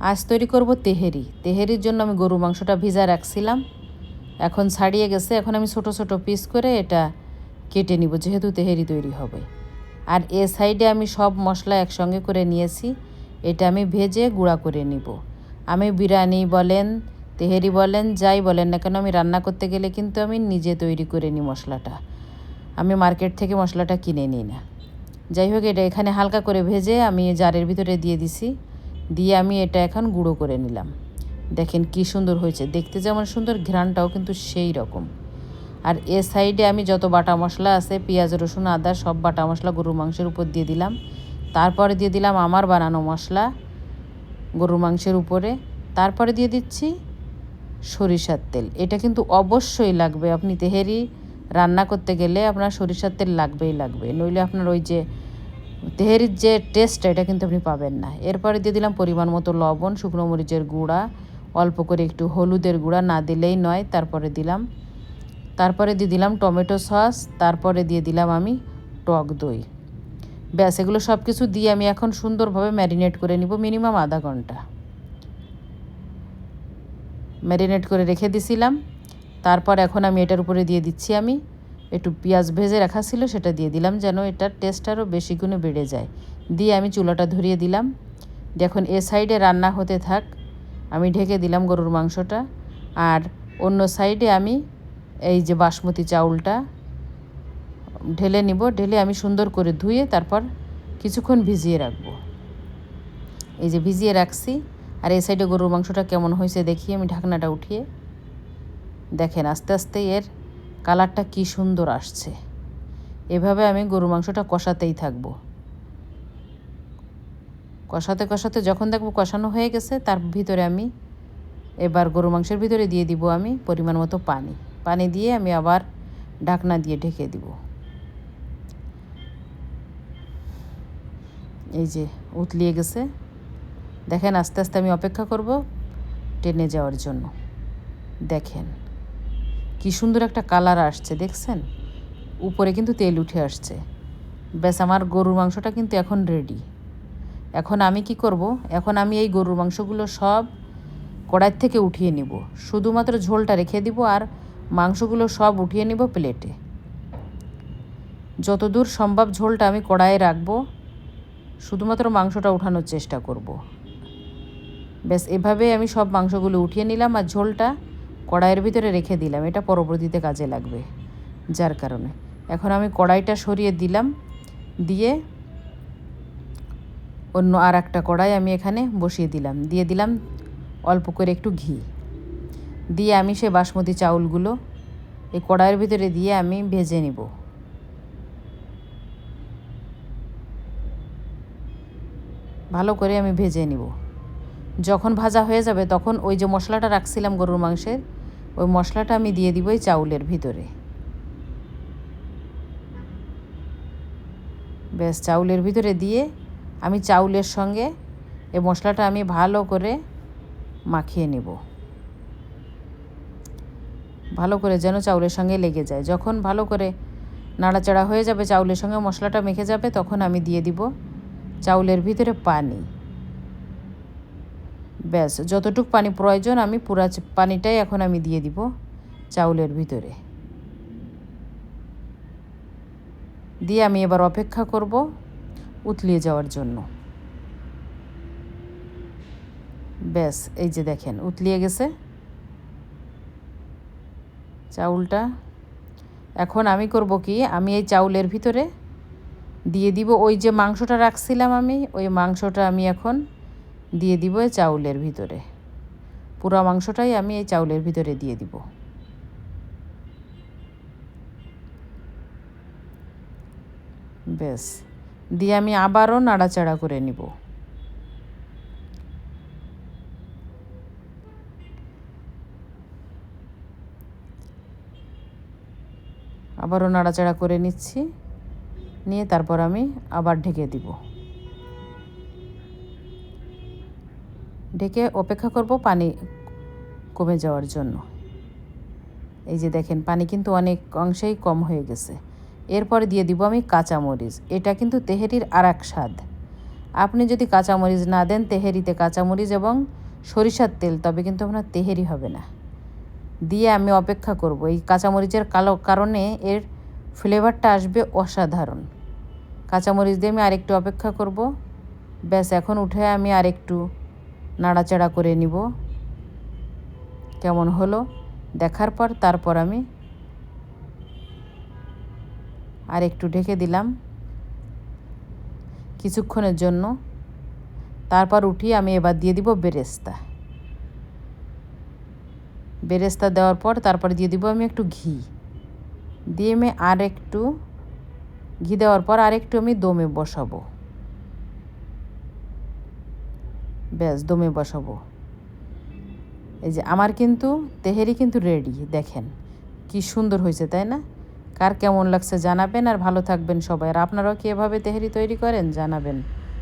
আজ তৈরি করব তেহেরি। তেহেরির জন্য আমি গরু মাংসটা ভিজা রাখছিলাম। এখন ছাড়িয়ে গেছে। এখন আমি ছোট ছোট পিস করে এটা কেটে নিব, যেহেতু তেহেরি তৈরি হবে। আর এ সাইডে আমি সব মশলা একসঙ্গে করে নিয়েছি। এটা আমি ভেজে গুঁড়া করে নিব। আমি বিরিয়ানি বলেন, তেহেরি বলেন, যাই বলেন না কেন, আমি রান্না করতে গেলে কিন্তু আমি নিজে তৈরি করে নিই মশলাটা। আমি মার্কেট থেকে মশলাটা কিনে নিই না। যাই হোক, এটা এখানে হালকা করে ভেজে আমি জারের ভিতরে দিয়ে দিছি। দিয়ে আমি এটা এখন গুঁড়ো করে নিলাম। দেখেন কি সুন্দর হয়েছে। দেখতে যেমন সুন্দর ঘ্রাণটাও কিন্তু সেই রকম। আর এ সাইডে আমি যত বাটা মশলা আছে, পেঁয়াজ, রসুন, আদা, সব বাটা মশলা গরুর মাংসের উপর দিয়ে দিলাম। তারপরে দিয়ে দিলাম আমার বানানো মশলা গরুর মাংসের উপরে। তারপরে দিয়ে দিচ্ছি সরিষার তেল। এটা কিন্তু অবশ্যই লাগবে। আপনি তেহেরি রান্না করতে গেলে আপনার সরিষার তেল লাগবেই লাগবে। নইলে আপনার ওই যে তেহেরির যে টেস্ট এটা কিন্তু আপনি পাবেন না। এরপরে দিয়ে দিলাম পরিমাণ মতো লবণ, শুকনো মরিচের গুঁড়া, অল্প করে একটু হলুদের গুঁড়া, না দিলেই নয়। তারপরে দিলাম, তারপরে দিয়ে দিলাম টমেটো সস, তারপরে দিয়ে দিলাম আমি টক দই। ব্যাস, এগুলো সব কিছু দিয়ে আমি এখন সুন্দরভাবে ম্যারিনেট করে নিব মিনিমাম আধা ঘণ্টা। ম্যারিনেট করে রেখে দিছিলাম। তারপর এখন আমি এটার উপরে দিয়ে দিচ্ছি আমি একটু পেঁয়াজ ভেজে রাখা ছিল, সেটা দিয়ে দিলাম যেন এটার টেস্ট আরও বেশি গুণে বেড়ে যায়। দিয়ে আমি চুলাটা ধরিয়ে দিলাম। দেখুন, এ সাইডে রান্না হতে থাক। আমি ঢেকে দিলাম গরুর মাংসটা। আর অন্য সাইডে আমি এই যে বাসমতি চাউলটা ঢেলে নিব। ঢেলে আমি সুন্দর করে ধুয়ে তারপর কিছুক্ষণ ভিজিয়ে রাখব। এই যে ভিজিয়ে রাখছি। আর এই সাইডে গরুর মাংসটা কেমন হয়েছে দেখি, আমি ঢাকনাটা উঠিয়ে দেখেন, আস্তে আস্তে এর কালারটা কি সুন্দর আসছে। এভাবে আমি গরু মাংসটা কষাতেই থাকব। কষাতে কষাতে যখন দেখব কষানো হয়ে গেছে, তার ভিতরে আমি এবার গরু মাংসের ভিতরে দিয়ে দিব আমি পরিমাণ মতো পানি। পানি দিয়ে আমি আবার ঢাকনা দিয়ে ঢেকে দিব। এই যে উতলিয়ে গেছে। দেখেন আস্তে আস্তে আমি অপেক্ষা করব টেনে যাওয়ার জন্য। দেখেন। কি সুন্দর একটা কালার আসছে, দেখছেন? উপরে কিন্তু তেল উঠে আসছে। ব্যাস, আমার গরুর মাংসটা কিন্তু এখন রেডি এখন আমি কি করব? এখন আমি এই গরুর মাংসগুলো সব কড়াই থেকে উঠিয়ে নিব। শুধুমাত্র ঝোলটা রেখে দিব আর মাংসগুলো সব উঠিয়ে নিব প্লেটে। যতদূর সম্ভব ঝোলটা আমি কড়াইয়ে রাখব। শুধুমাত্র মাংসটা উঠানোর চেষ্টা করব। ব্যাস এভাবে আমি সব মাংসগুলো উঠিয়ে নিলাম আর ঝোলটা কড়াইয়ের ভিতরে রেখে দিলাম। এটা পরবর্তীতে কাজে লাগবে, যার কারণে। এখন আমি কড়াইটা সরিয়ে দিলাম, দিয়ে অন্য আর একটা কড়াই আমি এখানে বসিয়ে দিলাম। দিয়ে দিলাম অল্প করে একটু ঘি। দিয়ে আমি সে বাসমতি চাউলগুলো এই কড়াইয়ের ভিতরে দিয়ে আমি ভেজে নিব। ভালো করে আমি ভেজে নিব। যখন ভাজা হয়ে যাবে তখন ওই যে মশলাটা রাখছিলাম গরুর মাংসের ওই মশলাটা আমি দিয়ে দিব ওই চাউলের ভিতরে। ব্যাস, চাউলের ভিতরে দিয়ে আমি চাউলের সঙ্গে এই মশলাটা আমি ভালো করে মাখিয়ে নেব। ভালো করে যেন চাউলের সঙ্গে লেগে যায়। যখন ভালো করে নাড়াচাড়া হয়ে যাবে, চাউলের সঙ্গে মশলাটা মেখে যাবে, তখন আমি দিয়ে দিব চাউলের ভিতরে পানি। ব্যাস, যতটুক পানি প্রয়োজন, আমি পুরা পানিটাই এখন আমি দিয়ে দিব চাউলের ভিতরে। দিয়ে আমি এবার অপেক্ষা করব উতলিয়ে যাওয়ার জন্য। ব্যাস, এই যে দেখেন, উতলিয়ে গেছে। চাউলটা এখন আমি করব কি, আমি এই চাউলের ভিতরে দিয়ে দিব, ওই যে মাংসটা রাখছিলাম আমি, ওই মাংসটা আমি এখন দিয়ে দিব এই চাউলের ভিতরে। পুরা মাংসটাই আমি এই চাউলের ভিতরে দিয়ে দিব। বেশ দিয়ে আমি আবারও নাড়াচাড়া করে নিব। আবারও নাড়াচাড়া করে নিচ্ছি, নিয়ে তারপর আমি আবার ঢেকে দিব। ঢেকে অপেক্ষা করব পানি কমে যাওয়ার জন্য। এই যে দেখেন, পানি কিন্তু অনেক অংশেই কম হয়ে গেছে। এরপরে দিয়ে দিব আমি কাঁচামরিচ। এটা কিন্তু তেহেরির আর এক স্বাদ। আপনি যদি কাঁচামরিচ না দেন, তেহেরিতে কাঁচামরিচ এবং সরিষার তেল, তবে কিন্তু আপনার তেহেরি হবে না। দিয়ে আমি অপেক্ষা করব। এই কাঁচামরিচের কালো কারণে এর ফ্লেভারটা আসবে অসাধারণ। কাঁচামরিচ দিয়ে আমি আরেকটু অপেক্ষা করব। ব্যাস, এখন উঠে আমি আরেকটু নাড়াচাড়া করে নিব। কেমন হলো? দেখার পর তারপর আমি আর একটু ঢেকে দিলাম কিছুক্ষণের জন্য। তারপর উঠিয়ে আমি এবার দিয়ে দিব বেরেস্তা। বেরেস্তা দেওয়ার পর তারপর দিয়ে দিব আমি একটু ঘি। দিয়ে আমি আর একটু ঘি দেওয়ার পর আর একটু আমি দমে বসাবো। ব্যাস দমে বসাবো। এই যে আমার কিন্তু, তেহেরি কিন্তু রেডি দেখেন। কি সুন্দর হয়েছে, তাই না? কার কেমন লাগছে জানাবেন, আর ভালো থাকবেন সবাই। আর আপনারাও কি এভাবে তেহেরি তৈরি করেন? জানাবেন।